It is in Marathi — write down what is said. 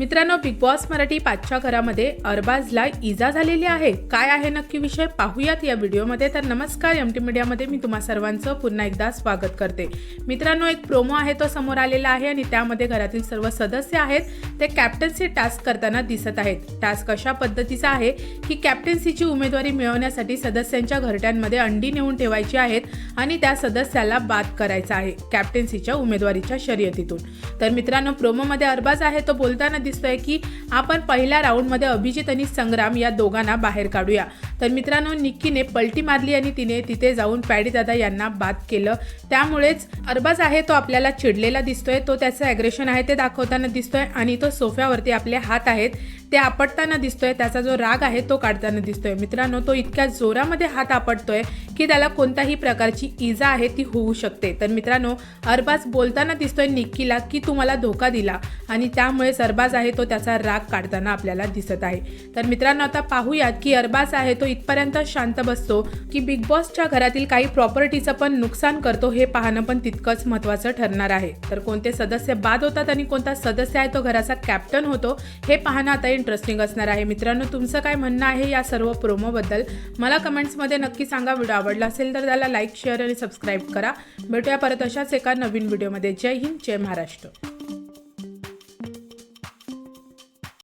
मित्रांनो बिग बॉस मराठी पाचच्या घरामध्ये अरबाजला इजा झालेली आहे. काय आहे नक्की विषय? पाहूयात या व्हिडिओमध्ये. तर नमस्कार एम टी मीडियामध्ये मी तुम्हा सर्वांचं पुन्हा एकदा स्वागत करते. मित्रांनो एक प्रोमो आहे तो समोर आलेला आहे आणि त्यामध्ये घरातील सर्व सदस्य आहेत. ते कॅप्टन्सी टास्क करताना दिसत आहेत. टास्क अशा पद्धतीचा आहे की कॅप्टन्सीची उमेदवारी मिळवण्यासाठी सदस्यांच्या घरट्यांमध्ये अंडी नेऊन ठेवायची आहेत आणि त्या सदस्याला बाद करायचा आहे कॅप्टन्सीच्या उमेदवारीच्या शर्यतीतून. तर मित्रांनो प्रोमोमध्ये अरबाज आहे तो बोलताना दिसतोय की आपण पहिल्या राऊंडमध्ये अभिजित आणि संग्राम या दोघांना बाहेर काढूया. तर मित्रांनो निक्कीने पलटी मारली आणि तिने तिथे जाऊन पॅडी दादा यांना बाद केलं. त्यामुळेच अरबाज आहे तो आपल्याला चिडलेला दिसतोय. तो त्याचं ॲग्रेशन आहे ते दाखवताना दिसतोय आणि तो सोफ्यावरती आपले हात आहेत. ते आपटताना दिसतोय त्याचा जो राग आहे तो काढताना दिसतोय. मित्रांनो तो इतक्या जोरामध्ये हात आपटतोय की त्याला कोणत्याही प्रकारची इजा आहे ती होऊ शकते. तर मित्रांनो अरबाज बोलताना दिसतोय निक्कीला की तू मला धोका दिला आणि त्यामुळेच अरबाज आहे तो त्याचा राग काढताना आपल्याला दिसत आहे. तर मित्रांनो आता पाहूयात की अरबाज आहे तो इथपर्यंत शांत बसतो की बिग बॉसच्या घरातील काही प्रॉपर्टीचं पण नुकसान करतो हे पाहणं पण तितकंच महत्त्वाचं ठरणार आहे. तर कोणते सदस्य बाद होतात आणि कोणता सदस्य आहे तो घराचा कॅप्टन होतो हे पाहणं आता इंटरेस्टिंग असणार आहे. मित्रांनो तुमचं काय म्हणणं आहे या सर्व प्रोमोबद्दल? मला कमेंट्समध्ये नक्की सांगा. व्हिडिओ आवडला असेल तर त्याला लाईक शेअर आणि सबस्क्राईब करा. भेटूया परत अशाच एका नवीन व्हिडिओमध्ये जय हिंद जय महाराष्ट्र.